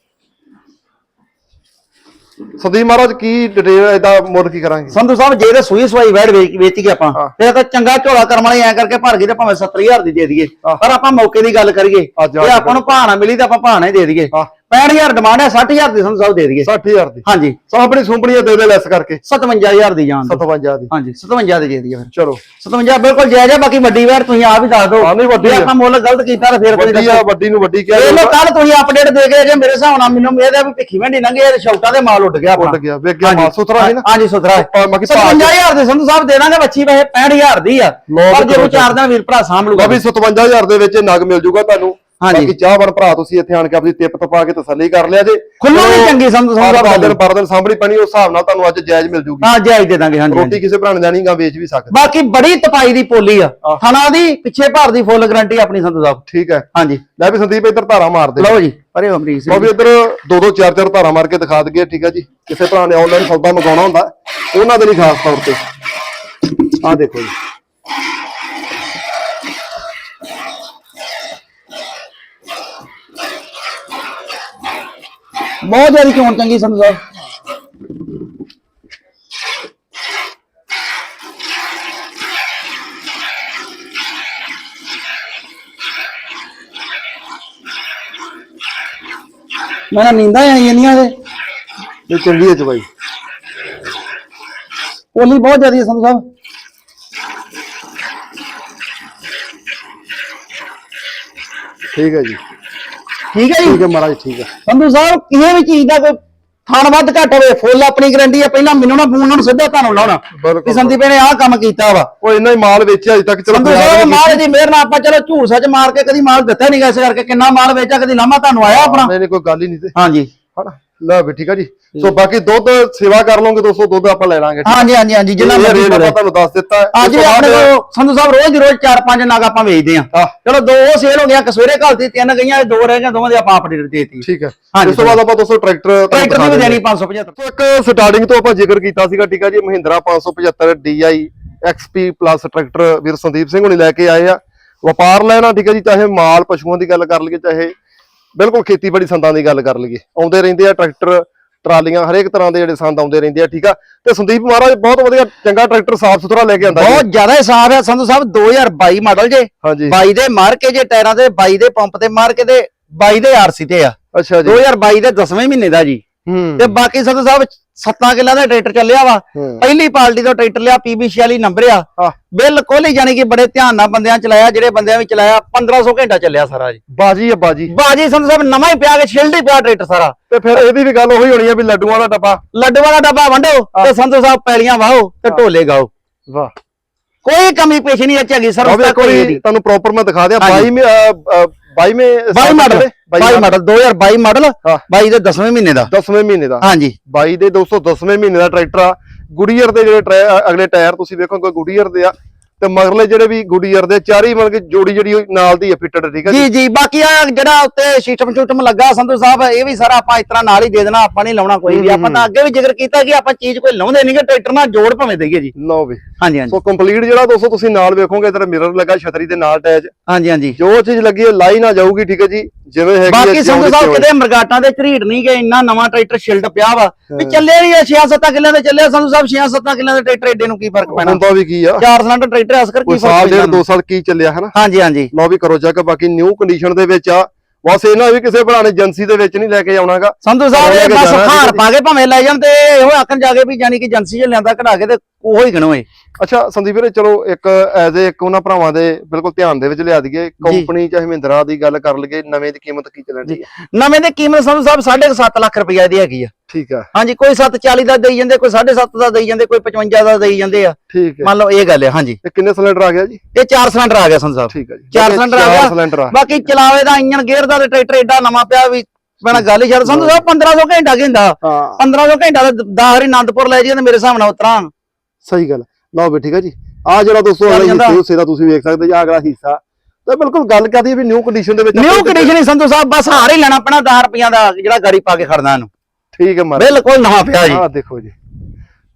ਸਦੀਪ ਮਹਾਰਾਜ ਕੀ ਡਿਟੇਲ ਇਹਦਾ ਮੁੱਲ ਕੀ ਕਰਾਂਗੇ? ਸੰਧੂ ਸਾਹਿਬ ਜੇ ਤੇ ਸੂਈ ਸਵਾਈ ਵੈੜ ਵੇਚ ਕੇ ਆਪਾਂ। ਫਿਰ ਤਾਂ ਚੰਗਾ ਝੋਲਾ ਕਰਮ ਵਾਲੀ ਐ ਕਰਕੇ ਭਰ ਗਈ ਤੇ ਭਾਵੇਂ 70000 ਦੀ ਦੇ ਦਈਏ। ਪਰ ਆਪਾਂ ਮੌਕੇ ਦੀ ਗੱਲ ਕਰੀਏ ਜੇ ਆਪਾਂ ਨੂੰ ਭਾਣਾ ਮਿਲੀ ਤਾਂ ਆਪਾਂ ਭਾਣਾ ਹੀ ਦੇ ਦਈਏ। 65000 ਡਿਮਾਂਡ ਹੈ 60000 ਦੀ ਸੰਧੂ ਸਾਹਿਬ ਦੇ ਦਈਏ। 60000 ਦੀ। ਹਾਂਜੀ। ਸਾਹਮਣੀ ਸੁੰਪਣੀਆਂ ਦੇ ਦੇ ਲੈਸ ਕਰਕੇ। 57000 ਦੀ ਜਾਨ ਦਿਓ। 57 ਦੀ। ਹਾਂਜੀ 57 ਦੀ ਦੇ ਦਈਏ ਫਿਰ। ਚਲੋ। 57 ਬਿਲਕੁਲ ਜਾਇਜ਼ ਹੈ ਬਾਕੀ ਵੱਡੀ ਵੈੜ ਤੁਸੀਂ ਆਪ ਹੀ ਦੱਸ ਦਿਓ। ਹਾਂ, ਨਹੀਂ ਵੱਡੀ। ਆਪਾਂ ਮੁੱਲ ਗਲਤ ਕੀਤਾ ਤਾਂ ਫਿਰ ਕੋਈ ਵੱਡੀ ਆ ਵੱਡੀ ਨੂੰ ਵੱਡੀ ਕਿਹਾ ਇਹ ਲੋ। ਕੱਲ ਤੁਸੀਂ ਅਪਡੇਟ ਦੇ ਕੇ ਜੇ ਮੇਰੇ ਹਿਸਾਬ ਨਾਲ ਮੈਨੂੰ ਇਹਦਾ ਵੀ ਭਿੱਖੀ ਵੰਡੀ ਲੰਗੇ ਇਹ ਸ਼ੌਟਾਂ ਦੇ ਮਾਲ ਉੱਡ ਗਿਆ ਆਪਣਾ। ਉੱਡ ਗਿਆ। ਵੇਖ ਗਿਆ ਮਾਲ ਸੁਥਰਾ ਹੈ ਨਾ। ਹਾਂਜੀ ਸੁਥਰਾ ਹੈ। ਬਾਕੀ ਭਾਅ 57000 ਦੇ ਸੰਧੂ ਸਾਹਿਬ ਦੇ ਦਾਂਗੇ ਬੱਚੀ ਵੈਸੇ 65000 ਦੀ ਆ। ਪਰ ਵੀ ਜੇ ਕਰੋ ਚਾਰ ਦਿਨ ਵੀਰ ਭਰਾ ਸਾਂਭ ਲੂਗਾ ਬਾਬੀ 57000 ਦੇ ਵਿੱਚ ਨਗ ਮਿਲ ਜੂਗਾ ਤੁਹਾਨੂੰ। ਹਾਂਜੀ। ਬਾਕੀ ਚਾਹਵਣ ਭਰਾ ਤੁਸੀਂ ਇੱਥੇ ਆਣ ਕੇ ਆਪਣੀ ਟਿਪ ਤਪਾ ਕੇ ਤਸੱਲੀ ਕਰ ਲਿਆ ਜੇ। ਖੁੱਲ੍ਹੋ ਵੀ ਚੰਗੀ ਦਿਨ ਬਾਰਾਂ ਦਿਨ ਸਾਂਭਣੀ ਪੈਣੀ ਉਸ ਹਿਸਾਬ ਨਾਲ ਤੁਹਾਨੂੰ ਅੱਜ ਜਾਇਜ਼ ਮਿਲ ਜੂਗੀ। ਹਾਂ ਜਾਇਜ਼ ਦੇ ਦਾਂਗੇ ਹਾਂਜੀ ਰੋਟੀ। ਕਿਸੇ ਭਰਾ ਨੇ ਜਾਣੀਗਾ ਵੇਚ ਵੀ ਸਕਦੇ। ਬਾਕੀ ਬੜੀ ਤਪਾਈ ਦੀ ਪੋਲੀ ਆ। ਥਣਾ ਦੀ ਪਿੱਛੇ ਭਾਰ ਦੀ ਫੁੱਲ ਗਾਰੰਟੀ ਆਪਣੀ ਸੰਧੂ ਸਾਹਿਬ ਠੀਕ ਹੈ। ਹਾਂਜੀ। ਲੈ ਵੀ ਸੰਦੀਪ ਇੱਧਰ ਧਾਰਾ ਮਾਰ ਦੇ। ਲਓ ਜੀ। ਪਰੇ ਅਮਰੀਕ ਸਿੰਘ ਬਾਬੀ ਇੱਧਰ ਦੋ ਦੋ ਚਾਰ ਚਾਰ ਧਾਰਾ ਮਾਰ ਕੇ ਦਿਖਾ ਦਈਏ ਠੀਕ ਹੈ ਜੀ। ਕਿਸੇ ਭਰਾ ਨੇ ਆਨਲਾਈਨ ਸੌਦਾ ਮੰਗਾਉਣਾ ਹੁੰਦਾ ਉਹਨਾਂ ਦੇ ਲਈ ਖਾਸ ਤੌਰ ਤੇ। ਆਹ ਦੇਖੋ ਜੀ। ਬਹੁਤ ਜ਼ਿਆਦਾ ਚੋਣ ਚੰਗੀ ਸੰਧੂ ਸਾਹਿਬ ਮੈਂ ਨਾ ਨੀਂਦਾਂ ਆਈ ਜਾਂਦੀਆਂ ਦੇ ਇਹ ਚੰਗੀ ਹੈ ਚਬਾਈ ਪੋਲੀ ਬਹੁਤ ਜ਼ਿਆਦੀ ਹੈ ਸੰਧੂ ਸਾਹਿਬ। ਠੀਕ ਹੈ ਜੀ। ਠੀਕ ਹੈ ਜੀ? ਠੀਕ ਹੈ ਮਹਾਰਾਜ ਠੀਕ ਹੈ। ਸੰਧੂ ਸਾਹਿਬ ਕਿਸੇ ਵੀ ਚੀਜ਼ ਦਾ ਕੋਈ ਥਾਣ ਵੱਧ ਘੱਟ ਹੋਵੇ ਫੁੱਲ ਆਪਣੀ ਗਾਰੰਟੀ ਹੈ ਪਹਿਲਾਂ ਮੈਨੂੰ ਨਾ ਫੋਨ ਨੂੰ ਸਿੱਧਾ ਤੁਹਾਨੂੰ ਲਾਉਣਾ। ਬਿਲਕੁਲ। ਕਿ ਸੰਦੀਪ ਨੇ ਆਹ ਕੰਮ ਕੀਤਾ ਵਾ। ਉਹ ਇੰਨਾ ਹੀ ਮਾਲ ਵੇਚਿਆ ਅਜੇ ਤੱਕ ਚਲੋ ਸੰਧੂ ਪੰਜਾਬ ਸਾਹਿਬ ਮਾਲ ਦੀ ਮਿਹਰ ਨਾਲ ਆਪਾਂ ਚਲੋ ਝੂਠ ਸੱਚ ਮਾਰ ਕੇ ਕਦੀ ਮਾਲ ਦਿੱਤਾ ਨਹੀਂ ਗਾ ਇਸ ਕਰਕੇ ਕਿੰਨਾ ਮਾਲ ਵੇਚਿਆ ਕਦੀ ਲਾਮਾ ਤੁਹਾਨੂੰ ਆਇਆ ਆਪਣਾ? ਨਹੀਂ ਨਹੀਂ ਕੋਈ ਗੱਲ ਹੀ ਨਹੀਂ ਤੇ। ਹਾਂਜੀ। ਹਣਾ। ਲੈ ਵੀ ਠੀਕ ਹੈ ਜੀ। ਸੋ ਬਾਕੀ ਦੁੱਧ ਸੇਵਾ ਕਰ ਲਓਗੇ ਦੋਸਤੋ ਦੁੱਧ ਆਪਾਂ ਲੈ ਲਾਂਗੇ ਹਾਂਜੀ ਹਾਂਜੀ ਹਾਂਜੀ ਜਿੰਨਾ ਮਰਜ਼ੀ ਰੇਟ। ਆਪਾਂ ਤੁਹਾਨੂੰ ਦੱਸ ਦਿੱਤਾ। ਅੱਜ ਵੀ ਆਪਣੇ ਕੋਲ ਸੰਧੂ ਸਾਹਿਬ ਰੋਜ਼ ਰੋਜ਼ ਚਾਰ ਪੰਜ ਨਗ ਆਪਾਂ ਵੇਚਦੇ ਆ ਚਲੋ ਦੋ ਸੇਲ ਹੋ ਗਿਆ ਇੱਕ ਸਵੇਰੇ ਘਲਤੀ ਤਿੰਨ ਗਈਆਂ ਦੋ ਰਹਿ ਗਈਆਂ ਦੋਵਾਂ ਦੀ ਆਪਾਂ ਅਪਡੇਟ ਦੇਤੀ। ਠੀਕ ਹੈ ਇਸ ਤੋਂ ਬਾਅਦ ਆਪਾਂ ਦੋਸਤੋ ਟਰੈਕਟਰ ਟਰੈਕਟਰ ਦੀ ਦੇਣੀ 575 ਸੋ ਇੱਕ ਸਟਾਰਟਿੰਗ ਤੋਂ ਆਪਾਂ ਜ਼ਿਕਰ ਕੀਤਾ ਸੀਗਾ ਠੀਕ ਹੈ ਜੀ Mahindra 575 DI XP plus tractor ਵੀਰ ਸੰਦੀਪ ਸਿੰਘ ਹੁਣੀ ਲੈ ਕੇ ਆਏ ਆ। ਵਪਾਰ ਲੈਣਾ ਠੀਕ ਹੈ ਜੀ ਚਾਹੇ ਮਾਲ ਪਸ਼ੂਆਂ ਦੀ ਗੱਲ ਕਰ ਲਈਏ ਚਾਹੇ ਬਿਲਕੁਲ ਖੇਤੀਬਾੜੀ ਸੰਦਾਂ ਦੀ ਗੱਲ ਕਰ ਲਈਏ। ਆਉਂਦੇ ਰਹਿੰਦੇ ਆ ਟਰੈਕਟਰ ਟਰਾਲੀਆਂ ਹਰੇਕ ਤਰ੍ਹਾਂ ਦੇ ਜਿਹੜੇ ਸੰਦ ਆਉਂਦੇ ਰਹਿੰਦੇ ਆ ਠੀਕ ਆ? ਤੇ ਸੰਦੀਪ ਮਹਾਰਾਜ ਬਹੁਤ ਵਧੀਆ ਚੰਗਾ ਟਰੈਕਟਰ ਸਾਫ਼ ਸੁਥਰਾ ਲੈ ਕੇ ਆਂਦਾ ਬਹੁਤ ਜ਼ਿਆਦਾ ਹੀ ਸਾਫ਼ ਹੈ ਸੰਧੂ ਸਾਹਿਬ 2022 ਮਾਡਲ ਜੇ। ਹਾਂਜੀ। 22 ਦੇ ਮਾਰ ਕੇ ਜੇ ਟਾਇਰਾਂ ਦੇ 22 ਦੇ ਪੰਪ ਤੇ ਮਾਰ ਕੇ ਤੇ 22 ਦੇ ਆਰਸੀ ਤੇ ਆ। ਅੱਛਾ ਜੀ। 2022 ਦੇ 10ਵੇਂ ਮਹੀਨੇ ਦਾ ਜੀ। ਤੇ ਬਾਕੀ ਸੰਧੂ ਸਾਹਿਬ 7 ਕਿੱਲਾ ਦਾ ਟਰੈਕਟਰ ਚੱਲਿਆ ਵਾ। ਪਹਿਲੀ ਪਾਰਟੀ ਤੋਂ ਟਰੈਕਟਰ ਲਿਆ PB 46 ਨੰਬਰ ਆ। ਬਿਲਕੁਲ ਹੀ ਜਾਨੀ ਕਿ ਬੜੇ ਧਿਆਨ ਨਾਲ ਬੰਦਿਆਂ ਚਲਾਇਆ ਜਿਹੜੇ ਬੰਦਿਆਂ ਵੀ ਚਲਾਇਆ 1500 ਘੰਟਾ ਚੱਲਿਆ ਸਾਰਾ ਜੀ। ਬਾਜੀ ਆ ਬਾਜੀ। ਬਾਜੀ ਸੰਧੂ ਸਾਹਿਬ ਨਵਾਂ ਹੀ ਪਿਆ ਕੇ ਛਿਲਡ ਹੀ ਪਿਆ ਟਰੈਕਟਰ ਸਾਰਾ। ਤੇ ਫਿਰ ਇਹਦੀ ਵੀ ਗੱਲ ਉਹੀ ਹੋਣੀ ਆ ਵੀ ਲੱਡੂਆਂ ਦਾ ਡੱਬਾ। ਲੱਡੂ ਵਾਲਾ ਡੱਬਾ ਵੰਡੋ ਤੇ ਸੰਧੂ ਸਾਹਿਬ ਪੈਲੀਆਂ ਵਾਹੋ ਤੇ ਢੋਲੇ ਗਾਓ। ਵਾਹ। ਕੋਈ ਕਮੀ ਪੇਸ਼ ਨਹੀਂ ਅੱਛੀ ਹੈਗੀ ਸਰ ਤੁਹਾਨੂੰ ਪ੍ਰੋਪਰ ਮੈਂ ਦਿਖਾ ਦਿਆਂ ਹਾਂਜੀ। 22 May 22 May 22 model. 22 model 2022 model ਹਾਂ। 22 ਦੇ 10ਵੇਂ ਮਹੀਨੇ ਦਾ। 10ਵੇਂ ਮਹੀਨੇ ਦਾ। ਹਾਂਜੀ। 22 ਦੇ 210ਵੇਂ ਮਹੀਨੇ ਦਾ ਟਰੈਕਟਰ ਆ। ਗੁਡੀਅਰ ਦੇ ਜਿਹੜੇ ਟਰੈ- ਅ- ਅਗਲੇ ਟਾਇਰ ਤੁਸੀਂ ਵੇਖੋਗੇ ਗੁਡੀਅਰ ਦੇ ਆ। ਤੇ ਮਗਰਲੇ ਜਿਹੜੇ ਵੀ ਗੁਡੀਅਰ ਦੇ ਚਾਰੀ ਮਤਲਬ ਕਿ ਜੋੜੀ ਜਿਹੜੀ ਉਹ ਨਾਲ ਦੀ ਆ ਫਿੱਟਡ ਠੀਕ ਆ ਜੀ? ਜੀ ਜੀ ਬਾਕੀ ਆ ਜਿਹੜਾ ਉੱਤੇ ਸਿਸਟਮ ਸਿਸਟਮ ਲੱਗਾ ਸੰਧੂ ਸਾਹਿਬ ਇਹ ਵੀ ਸਾਰਾ ਆਪਾਂ ਇਸ ਤਰ੍ਹਾਂ ਨਾਲ ਹੀ ਦੇ ਦੇਣਾ ਆਪਾਂ ਨਹੀਂ ਲਾਉਣਾ ਕੋਈ ਵੀ। ਆਪਾਂ ਤਾਂ ਅੱਗੇ ਵੀ ਜ਼ਿਕਰ ਕੀਤਾ ਕਿ ਆਪਾਂ ਚੀਜ਼ ਕੋਈ ਲਾਉਂਦੇ ਨਹੀਂਗੇ ਟਰੈਕਟਰ ਨਾਲ ਜੋੜ ਭਾਵੇਂ ਦਈਏ ਜੀ। ਲਓ ਵੀ। ਹਾਂਜੀ ਹਾਂਜੀ। ਸੋ ਕੰਪਲੀਟ ਜਿਹੜਾ ਦੋਸਤੋ ਤੁਸੀਂ ਨਾਲ ਵੇਖੋਗੇ ਇਧਰ ਮਿਰਰ ਲੱਗਾ ਛਤਰੀ ਦੇ ਨਾਲ ਅਟੈਚ ਹਾਂਜੀ ਹਾਂਜੀ। ਜੋ ਚੀਜ਼ ਲੱਗੀ ਹੈ ਲਾਈ ਨਾ ਜਾਊਗੀ ਠੀਕ ਹੈ ਜੀ? ਜਿਵੇਂ ਹੈਗੀ ਹੈ ਬਾਕੀ ਸੰਧੂ ਸਾਹਿਬ। ਕਿਤੇ ਮਰਗਾਟਾਂ ਦੇ ਝਰੀੜ ਨਹੀਂ ਗਏ ਇੰਨਾ ਨਵਾਂ ਟਰੈਕਟਰ ਸ਼ਿਲਡ ਪਿਆ ਵਾ। ਵੀ ਚੱਲੇ ਨਹੀਂ 6-7 ਕਿੱਲਿਆਂ ਦੇ ਚੱਲੇ ਸੰਧੂ ਸਾਹਿਬ 6-7 ਕਿੱਲਿਆਂ ਦੇ ਟਰੈਕਟਰ ਏਡੇ ਨੂੰ ਕੀ ਫ਼ਰਕ ਪੈਣਾ? ਹੁੰਦਾ ਵੀ ਕੀ ਆ? ਚਾਰ ਸਿਲੰਡਰ ਟਰੈਕਟਰ ਅਸਕਰ ਕੀ ਫ਼ਰਕ ਸਾਲ ਡੇਢ ਪੈਣਾ ਦੋ ਸਾਲ ਕੀ ਚੱਲਿਆ ਹੈ ਨਾ? ਹਾਂਜੀ ਹਾਂਜੀ। ਲਓ ਵੀ ਕਰੋ ਚੈੱਕ ਬਾਕੀ ਨਿਊ ਕੰਡੀਸ਼ਨ ਦੇ ਵਿੱਚ ਆ। ਬਸ ਇਹਨਾਂ ਵੀ ਕਿਸੇ ਭਰਾ ਨੇ ਏਜੰਸੀ ਦੇ ਵਿੱਚ ਨਹੀਂ ਲੈ ਕੇ ਆਉਣਾਗਾ। ਸੰਧੂ ਸਾਹਿਬ ਇਹ ਬਸ ਹਾਰ। ਪਾ ਕੇ ਭਾਵੇਂ ਲੈ ਜਾਣ ਤੇ ਇਹੋ ਆਖਣ ਜਾ ਕੇ ਵੀ ਜਾਨੀ ਕਿ ਏਜੰਸੀ 'ਚ ਲਿਆਂਦਾ ਕਢਾ ਕੇ ਤੇ ਉਹੋ ਹੀ ਗਣੋਏ ਅੱਛਾ ਸੰਦੀਪ ਵੀਰੇ ਚਲੋ ਇੱਕ ਐਜ਼ ਏ ਇੱਕ ਉਹਨਾਂ ਭਰਾਵਾਂ ਦੇ ਬਿਲਕੁਲ ਧਿਆਨ ਦੇ ਵਿੱਚ ਲਿਆ ਦਈਏ। ਕੰਪਨੀ ਚਾਹੇ ਮਹਿੰਦਰਾ ਦੀ ਗੱਲ ਕਰ ਲਈਏ ਨਵੇਂ ਦੀ ਕੀਮਤ ਕੀ ਚੱਲਣ ਦੀ ਨਵੇਂ ਦੀ ਕੀਮਤ ਸੰਧੂ ਸਾਹਿਬ 7.5 ਲੱਖ ਰੁਪਈਆ ਦੀ ਹੈਗੀ ਆ। ਠੀਕ ਆ। ਹਾਂਜੀ ਕੋਈ 740 ਦਾ ਦੇਈ ਜਾਂਦੇ ਕੋਈ 7.5 ਦਾ ਦੇਈ ਜਾਂਦੇ ਕੋਈ 55 ਦਾ ਦੇਈ ਜਾਂਦੇ ਆ। ਠੀਕ ਹੈ ਮੰਨ ਲਓ ਇਹ ਗੱਲ ਹੈ ਹਾਂਜੀ। ਇਹ ਕਿੰਨੇ ਸਿਲੰਡਰ ਆ ਗਿਆ ਜੀ? ਇਹ ਚਾਰ ਸਿਲੰਡਰ ਆ ਗਿਆ ਸਾਹਿਬ। ਠੀਕ ਹੈ ਜੀ। ਚਾਰ ਇਹ ਸਿਲੰਡਰ ਆ ਚਾਰ ਗਿਆ। ਆ। ਬਾਕੀ ਚਲਾਵੇ ਦਾ ਇੰਜਨ ਗੇਅਰ ਦਾ ਤੇ ਟਰੈਕਟਰ ਏਡਾ ਨਵਾਂ ਪਿਆ ਵੀ ਮੈਂ ਗੱਲ ਹੀ ਛੱਡ ਸੰਧੂ ਸਾਹਿਬ 1500 ਘੰਟਾ ਕਹਿੰਦਾ ਹਾਂ। 1500 ਘੰਟਾ ਦਾ ਦਾਹਰੀ ਆਨੰਦਪੁਰ ਲੈ ਜੀ ਤੇ ਮੇਰੇ ਹਿਸਾਬ ਨਾਲ ਉਤਰਾਂ ਸਹੀ ਗੱਲ। ਲਓ ਵੀ ਠੀਕ ਹੈ ਜੀ। ਆ ਜਿਹੜਾ ਦੋਸਤੋ ਚੱਲ ਅਗਲਾ ਜਾਂਦਾ। ਹਿੱਸੇ ਦਾ ਤੁਸੀਂ ਵੇਖ ਸਕਦੇ ਜੀ ਆਹ ਅਗਲਾ ਹਿੱਸਾ। ਤਾਂ ਬਿਲਕੁਲ ਗੱਲ ਕਰਦੀ ਹੈ ਵੀ ਨਿਊ ਕੰਡੀਸ਼ਨ ਦੇ ਵਿੱਚ ਨਿਊ ਕੰਡੀਸ਼ਨ ਹੀ ਸੰਧੂ ਸਾਹਿਬ ਬਸ ਹਾਰ ਹੀ ਲੈਣਾ ਪੈਣਾ 10 ਰੁਪਈਆਂ ਦਾ ਜਿਹੜਾ ਗਾੜੀ ਪਾ ਕੇ ਖੜਨਾ ਇਹਨੂੰ। ਠੀਕ ਹੈ ਮਾਰ ਬਿਲਕੁਲ ਨਵਾਂ ਪਿਆ ਜੀ। ਆਹ ਦੇਖੋ ਜੀ।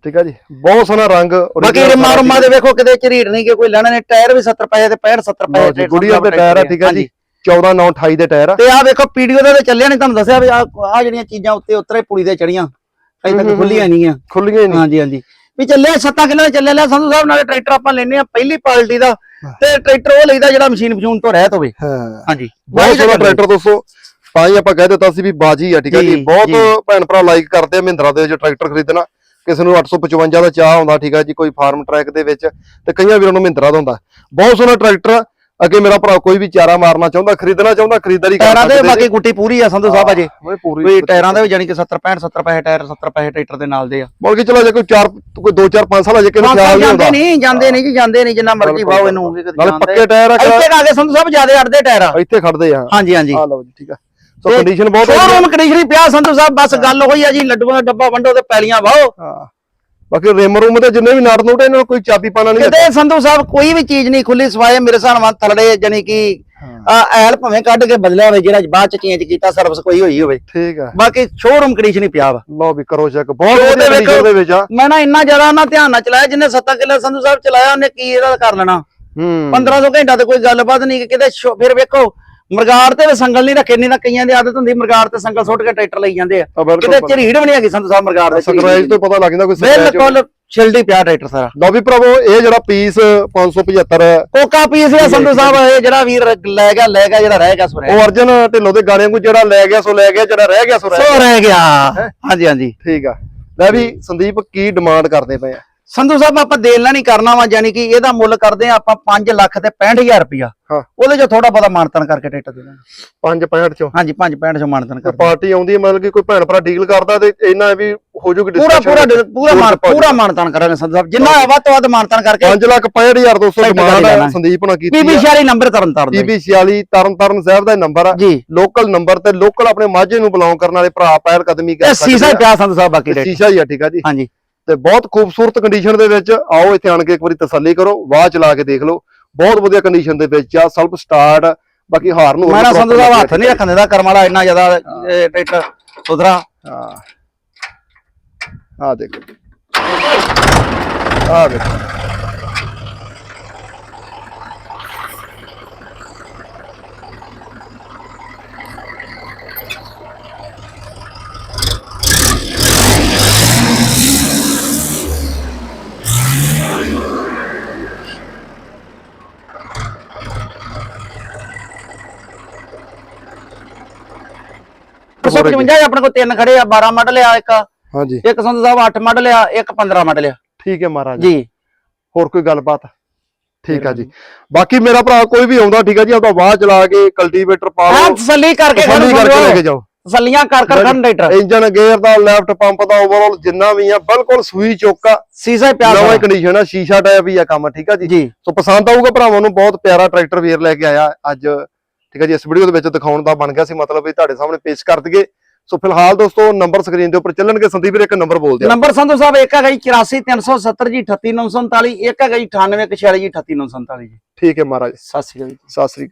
ਠੀਕ ਹੈ ਜੀ। ਬਹੁਤ ਸੋਹਣਾ ਰੰਗ ਬਾਕੀ ਰਿਮਾ ਰੁਮਾ ਦੇ ਵੇਖੋ ਕਿਤੇ ਝਰੀੜ ਨਹੀਂ ਕਿ ਕੋਈ ਲੈਣਾ ਨੇ ਟਾਇਰ ਵੀ 70 ਪਏ ਤੇ 65 70 ਲਓ ਪਏ ਜੀ ਗੁੜੀਆ ਦੇ ਟਾਇਰ ਆ ਠੀਕ ਹੈ ਜੀ। 14 9 28 ਦੇ ਟਾਇਰ ਆ। ਤੇ ਆ ਵੇਖੋ ਪੀਡੀਓ ਦੇ ਤੇ ਚੱਲਿਆ ਨਹੀਂ ਤੁਹਾਨੂੰ ਦੱਸਿਆ ਵੀ ਆ ਆ ਜਿਹੜੀਆਂ ਚੀਜ਼ਾਂ ਉੱਤੇ ਉਤਰੇ ਪੁਲੀ ਤੇ ਚੜੀਆਂ। ਅਜੇ ਤੱਕ ਖੁੱਲੀਆਂ ਨਹੀਂ ਆ। ਖੁੱਲੀਆਂ ਨਹੀਂ। ਹਾਂਜੀ ਹਾਂਜੀ। ਵੀ ਚੱਲਿਆ 7 ਕਿਲੋ ਚੱਲਿਆ ਲਿਆ ਸੰਧੂ ਸਾਹਿਬ ਨਾਲੇ ਟਰੈਕਟਰ ਆਪਾਂ ਲੈਨੇ ਆ ਪਹਿਲੀ ਪਾਰਟੀ ਦਾ ਤੇ ਟਰੈਕਟਰ ਉਹ ਲਈਦਾ ਜਿਹੜਾ ਮਸ਼ੀਨ ਮਸ਼ੂਨ ਤੋਂ ਰਹਿਤ ਹੋਵੇ। ਹਾਂ। ਹਾਂਜੀ। ਬਹੁਤ ਸੋਹਣਾ ਟਰੈਕਟਰ ਦੋਸਤੋ। ਤਾਂ ਹੀ ਆਪਾਂ ਕਹਿ ਦਿੱਤਾ ਸੀ ਵੀ ਬਾਜੀ ਆ ਠੀਕ ਹੈ ਜੀ। ਜੀ, ਬਹੁਤ ਜੀ। ਭੈਣ ਭਰਾ ਲਾਈਕ ਕਰਦੇ ਆ ਮਹਿੰਦਰਾ ਦੇ ਵਿੱਚ ਟਰੈਕਟਰ ਖਰੀਦਣਾ। ਕਿਸੇ ਨੂੰ 855 ਦਾ ਚਾਹ ਹੁੰਦਾ ਠੀਕ ਹੈ ਜੀ ਕੋਈ ਫਾਰਮ ਟਰੈਕ ਦੇ ਵਿੱਚ ਤੇ ਕਈਆਂ ਵੀਰਾਂ ਨੂੰ ਮਹਿੰਦਰਾ ਦਾ ਹੁੰਦਾ। ਬਹੁਤ ਸੋਹਣਾ ਟਰੈਕਟਰ ਅੱਗੇ ਮੇਰਾ ਭਰਾ ਕੋਈ ਵੀ ਚਾਰਾ ਮਾਰਨਾ ਚਾਹੁੰਦਾ ਖਰੀਦਣਾ ਚਾਹੁੰਦਾ ਖਰੀਦਦਾਰੀ ਕਰ ਟਾਇਰਾਂ ਦੇ ਬਾਕੀ ਗੁੱਟੀ ਪੂਰੀ ਆ ਸੰਧੂ ਸਾਹਿਬ ਅਜੇ। ਕੋਈ ਟਾਇਰਾਂ ਦੇ ਵੀ ਜਾਨੀ ਕਿ 70 65 70 ਪੈਸੇ ਟਾਇਰ 70 ਪੈਸੇ ਟਰੈਕਟਰ ਦੇ ਨਾਲ ਦੇ ਆ। ਬੋਲ ਕੇ ਚਲੋ ਜੇ ਕੋਈ 4 ਕੋਈ 2 4 5 ਸਾਲ ਅਜੇ ਕਿਹਨੂੰ ਖਿਆਲ ਨਹੀਂ ਜਾਂਦੇ ਹੁੰਦਾ ਨਹੀਂ ਜਾਂਦੇ ਨਹੀਂ ਜੀ ਜਾਂਦੇ ਨਹੀਂ ਜਿੰਨਾ ਮਰਜ਼ੀ ਬਿਲਕੁਲ, ਵਾਓ ਇਹਨੂੰ ਵੀ ਕਦੇ ਨਾਲੇ ਜਾਂਦੇ। ਪੱਕੇ ਟਾਇਰ ਆ ਕਿ- ਇੱਥੇ ਆ ਕੇ ਸੰਧੂ ਸਾਹਿਬ ਜਿਆਦੇ ਅੜਦੇ ਟਾਇਰ ਆ। ਇੱਥੇ ਖੜਦੇ ਆ। ਹਾਂਜੀ ਹਾਂਜੀ। ਆ ਲਓ ਜੀ ਠੀਕ ਆ। ਸੋ ਕੰਡੀਸ਼ਨ ਬਹੁਤ ਸ਼ੋਰੂਮ ਕੰਡੀਸ਼ਨ ਹੀ ਪਿਆ ਸੰਧੂ ਸਾਹਿਬ ਬਸ ਗੱਲ ਹੋਈ ਆ ਜੀ ਲੱਡੂਆਂ ਦਾ ਡੱਬਾ ਵੰਡੋ ਤੇ ਪੈਲੀਆਂ ਵਾਓ। ਹਾਂ। ਬਾਕੀ ਰੇਮ ਰੂਮ ਤੇ ਜਿੰਨੇ ਵੀ ਨਾਟ ਨੂਟ ਇਹਨਾਂ ਨੂੰ ਕੋਈ ਚਾਬੀ ਪਾਣਾ ਨਹੀਂ ਕਿਤੇ ਸੰਧੂ ਸਾਹਿਬ ਕੋਈ ਵੀ ਚੀਜ਼ ਨਹੀਂ ਖੁੱਲੀ ਸਵਾਏ ਮੇਰੇ ਨਾਲ ਥਲੜੇ ਜਾਨੀ ਕਿ ਆ ਐਲ ਭਵੇਂ ਕੱਢ ਕੇ ਬਦਲਿਆ ਹੋਵੇ ਜਿਹੜਾ ਬਾਅਦ ਚ ਚੇਂਜ ਕੀਤਾ ਸਰਵਿਸ ਕੋਈ ਹੋਈ ਹੋਵੇ। ਠੀਕ ਆ। ਬਾਕੀ ਸ਼ੋਰੂਮ ਕੰਡੀਸ਼ਨ ਹੀ ਪਿਆ ਵਾ। ਲਓ ਵੀ ਕਰੋ ਚੈੱਕ ਬਹੁਤ ਵਧੀਆ। ਕੰਡੀਸ਼ਨ ਦੇ ਵਿੱਚ ਆ। ਮੈਂ ਨਾ ਇੰਨਾ ਜ਼ਿਆਦਾ ਨਾ ਧਿਆਨ ਨਾਲ ਚਲਾਇਆ ਜਿੰਨੇ 7 ਕਿੱਲੇ ਸੰਧੂ ਸਾਹਿਬ ਚਲਾਇਆ ਉਹਨੇ ਕੀ ਇਹਦਾ ਕਰ ਲੈਣਾ? ਹੂੰ। 1500 ਘੰਟਾ ਤੇ ਕੋਈ ਗੱਲਬਾਤ ਨਹੀਂ ਕਿਤੇ ਫਿਰ ਵੇਖੋ ਮਰਗਾੜ ਤੇ ਸੰਗਲ ਨਹੀਂ ਰੱਖੇ ਨਹੀਂ ਤਾਂ ਕਈਆਂ ਦੀ ਆਦਤ ਹੁੰਦੀ ਮਰਗਾੜ ਤੇ ਸੰਗਲ ਸੁੱਟ ਕੇ ਟਰੈਕਟਰ ਲਈ ਜਾਂਦੇ ਆ। ਕਿਤੇ ਝਰੀੜ ਵੀ ਨਹੀਂ ਹੈਗੀ ਸੰਧੂ ਸਾਹਿਬ ਮਰਗਾੜ ਦੇ ਸਕਰਾਈਜ਼ ਤੋਂ ਪਤਾ ਲੱਗ ਜਾਂਦਾ ਕੋਈ ਬਿਲਕੁਲ ਛਿਲਡੀ ਪਿਆ ਟਰੈਕਟਰ ਸਾਰਾ। ਲਓ ਵੀ ਭਰਾਵੋ ਇਹ ਜਿਹੜਾ ਪੀਸ 575 ਕੋਕਾ ਪੀਸ ਆ ਸੰਧੂ ਸਾਹਿਬ ਇਹ ਜਿਹੜਾ ਵੀਰ ਲੈ ਗਿਆ ਲੈ ਗਿਆ ਜਿਹੜਾ ਰਹਿ ਗਿਆ ਸੋ ਰਹਿ ਉਹ ਅਰਜਨ ਢਿੱਲੋਂ ਦੇ ਗਾਣਿਆਂ ਨੂੰ ਜਿਹੜਾ ਲੈ ਗਿਆ ਸੋ ਲੈ ਗਿਆ ਜਿਹੜਾ ਰਹਿ ਗਿਆ ਸੋ ਰਹਿ ਸੋ ਗਿਆ। ਰਹਿ ਗਿਆ ਹਾਂਜੀ ਹਾਂਜੀ। ਠੀਕ ਆ। ਲੈ ਵੀ ਸੰਦੀਪ ਕੀ ਡਿਮਾਂਡ ਕਰਦੇ ਪਏ ਆ? ਸੰਧੂ ਸਾਹਿਬ ਆਪਾਂ ਦੇਣ ਲੈਣੀ ਕਰਨਾ ਵਾ ਯਾਨੀ ਕਿ ਇਹਦਾ ਮੁੱਲ ਕਰਦੇ ਆ ਆਪਾਂ 5 ਲੱਖ ਤੇ 65000 ਰੁਪਇਆ। ਹਾਂ। ਉਹਦੇ ਚੋਂ ਥੋੜਾ ਬਹੁਤਾ ਮਾਨਤਨ ਕਰਕੇ ਟਰੈਕਟਰ ਦੇ ਦਾਂਗੇ 565 ਚੋਂ? ਹਾਂਜੀ 5 65 ਚੋਂ ਮਾਨਤਨ ਤੇ ਕਰ ਪਾਰਟੀ ਆਉਂਦੀ ਹੈ ਮਤਲਬ ਕਿ ਕੋਈ ਭੈਣ ਭਰਾ ਡੀਲ ਕਰਦਾ ਤੇ ਇਹਨਾਂ ਵੀ ਹੋ ਜੂਗੀ ਪੂਰਾ ਪੂਰਾ। ਪੂਰਾ ਮਾਨ ਪੂਰਾ ਮਾਨਤਨ ਕਰਾਂਗੇ ਸੰਧੂ ਸਾਹਿਬ। ਜਿੰਨਾ ਵੱਧ ਤੋਂ ਵੱਧ ਮਾਨਤਨ ਕਰਕੇ 5 ਲੱਖ 65200 Sector ਡਿਮਾਂਡ। ਸੰਦੀਪ ਨਾਲ ਕੀਤੀ ਆ। 46 ਨੰਬਰ ਤਰਨ ਤਾਰਨ ਦਾ ਪੀਬੀ 46 ਤਰਨ ਤਰਨ ਸਾਹਿਬ ਦਾ ਨੰਬਰ ਆ। ਜੀ। ਲੋਕਲ ਨੰਬਰ ਤੇ ਲੋਕਲ ਆਪਣੇ ਮਾਝੇ ਨੂੰ ਬਿਲੋਂਗ ਕਰਨ ਵਾਲੇ ਭਰਾ ਪਹਿਲ ਕਦਮੀ ਕਰ ਸੀਸਾ ਹੀ ਆ। ਪਿਆ ਸੰਧੂ ਸਾਹਿਬ ਬਾਕੀ ਸ਼ੀਸ਼ਾ ਹੀ ਆ ਠੀਕ ਆ ਜੀ। ਹਾਂਜੀ। ਤੇ ਬਹੁਤ ਖੂਬਸੂਰਤ ਕੰਡੀਸ਼ਨ ਦੇ ਵਿੱਚ ਆਓ ਇੱਥੇ ਆਣ ਕੇ ਇੱਕ ਵਾਰੀ ਤਸੱਲੀ ਕਰੋ ਵਾਹ ਚਲਾ ਕੇ ਦੇਖ ਲਓ। ਬਹੁਤ ਵਧੀਆ ਕੰਡੀਸ਼ਨ ਦੇ ਵਿੱਚ ਆ ਸਲਫ ਸਟਾਰਟ ਬਾਕੀ ਹਾਰ ਨੂੰ ਮੈਂ ਨਾ ਸੰਧੂ ਸਾਹਿਬ ਹੱਥ ਨਹੀਂ ਰੱਖਣ ਦਿੰਦਾ ਕਰਮ ਵਾਲਾ ਇੰਨਾ ਜ਼ਿਆਦਾ ਟਰੈਕਟਰ ਸੁਧਰਾ। ਹਾਂ। ਆ ਦੇਖੋ। ਆ ਦੇਖੋ। 155 ਆਪਣੇ ਕੋਲ ਤਿੰਨ ਖੜੇ ਆ 12 ਮਾਡਲ ਆ ਇੱਕ। ਹਾਂਜੀ। ਇੱਕ ਸੰਧੂ ਸਾਹਿਬ 8 ਮਾਡਲ ਆ ਇੱਕ 15 ਮਾਡਲ ਆ ਠੀਕ ਹੈ ਮਹਾਰਾਜ। ਜੀ। ਹੋਰ ਕੋਈ ਗੱਲਬਾਤ? ਠੀਕ ਆ ਜੀ। ਬਾਕੀ ਮੇਰਾ ਭਰਾ ਕੋਈ ਵੀ ਆਉਂਦਾ ਠੀਕ ਆ ਜੀ ਆਪਦਾ ਵਾਹ ਚਲਾ ਕੇ ਕਲਟੀਵੇਟਰ ਪਾ ਹਾਂ ਲਓ ਤਸੱਲੀ ਕਰਕੇ ਤਸੱਲੀ ਕਰਕੇ ਲੈ ਕੇ ਜਾਓ। ਤਸੱਲੀਆਂ ਕਰ ਕਰ ਖੰਡ ਡਾਕਟਰ ਇੰਜਨ ਗੇਅਰ ਦਾ ਲੈਫਟ ਪੰਪ ਦਾ ਓਵਰਆਲ ਜਿੰਨਾ ਵੀ ਆ ਬਿਲਕੁਲ ਸੂਈ ਚੋਕਾ। ਸੀਸਾ ਹੀ ਪਿਆ ਨਵਾਂ। ਕੰਡੀਸ਼ਨ ਆ ਸ਼ੀਸ਼ਾ ਟਾਇਪ ਵੀ ਆ ਕੰਮ ਠੀਕ ਆ ਜੀ। ਸੋ ਪਸੰਦ ਆਊਗਾ ਭਰਾਵਾਂ ਨੂੰ ਬਹੁਤ ਪਿਆਰਾ ਟਰੈਕਟਰ ਵੀਰ ਲੈ ਕੇ ਆਇਆ ਅੱਜ। ਠੀਕ ਹੈ ਜੀ ਇਸ ਵੀਡੀਓ ਦੇ ਵਿੱਚ ਦਿਖਾਉਣ ਦਾ ਬਣ ਗਿਆ ਸੀ ਮਤਲਬ ਵੀ ਤੁਹਾਡੇ ਸਾਹਮਣੇ ਪੇਸ਼ ਕਰ ਦਈਏ। ਸੋ ਫਿਲਹਾਲ ਦੋਸਤੋ ਨੰਬਰ ਸਕਰੀਨ ਦੇ ਉੱਪਰ ਚੱਲਣਗੇ। ਸੰਦੀਪ ਵੀਰ ਇੱਕ ਨੰਬਰ ਬੋਲ ਦਿਓ। ਨੰਬਰ ਸੰਧੂ ਸਾਹਿਬ ਇੱਕ ਹੈਗਾ ਜੀ 84370 ਜੀ 38947 ਇੱਕ ਹੈਗਾ ਜੀ 9846 ਜੀ 38947 ਜੀ। ਠੀਕ ਹੈ ਮਹਾਰਾਜ। ਸਤਿ ਸ਼੍ਰੀ ਅਕਾਲ ਜੀ। ਸਤਿ ਸ੍ਰੀ ਅਕਾਲ।